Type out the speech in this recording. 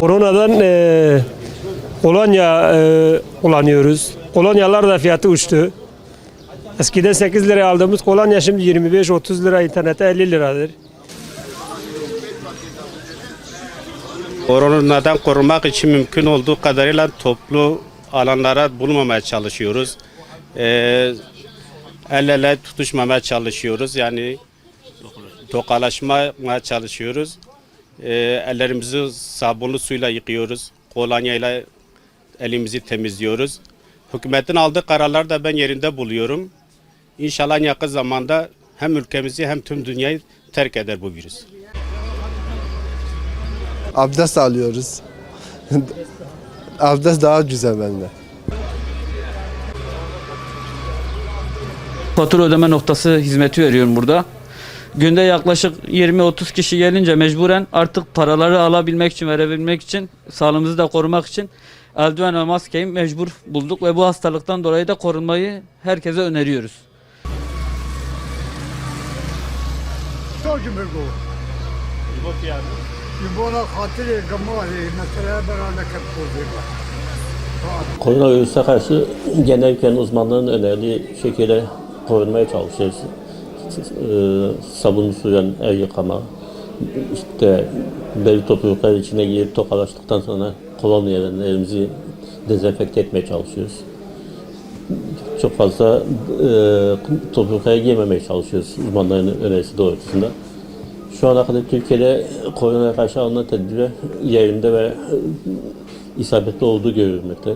Koronadan e, kolonya e, kullanıyoruz. Kolonyalar da fiyatı uçtu. Eskiden 8 liraya aldığımız kolonya şimdi 25-30 lira, internette 50 liradır. Koronadan korumak için mümkün olduğu kadarıyla toplu alanlara bulunmamaya çalışıyoruz. Ee, el ele tutuşmamaya çalışıyoruz. Yani tokalaşmaya çalışıyoruz. Ee, ellerimizi sabunlu suyla yıkıyoruz. Kolonyayla elimizi temizliyoruz. Hükümetin aldığı kararları da ben yerinde buluyorum. İnşallah yakın zamanda hem ülkemizi hem tüm dünyayı terk eder bu virüs. Abdest alıyoruz. Abdest daha güzel bende. Fatura ödeme noktası hizmeti veriyorum burada. Günde yaklaşık 20-30 kişi gelince mecburen artık paraları alabilmek için, verebilmek için, sağlığımızı da korumak için eldiven ve maskeyi mecbur bulduk ve bu hastalıktan dolayı da korunmayı herkese öneriyoruz. Kapatıldı. Koronavirüse karşı genel ülkenin uzmanlarının önerdiği şekilde korunmaya çalışıyoruz. Ee, Sabunlu suyla el yıkama, işte belli topluluklar içine girip tokalaştıktan sonra kolonyalarla elimizi dezenfekte etmeye çalışıyoruz. Çok fazla e, topluluklara girmemeye çalışıyoruz uzmanların önerisi doğrultusunda. Şu ana kadar Türkiye'de koronaya karşı alınan tedbirler yerinde ve e, isabetli olduğu görülmekte.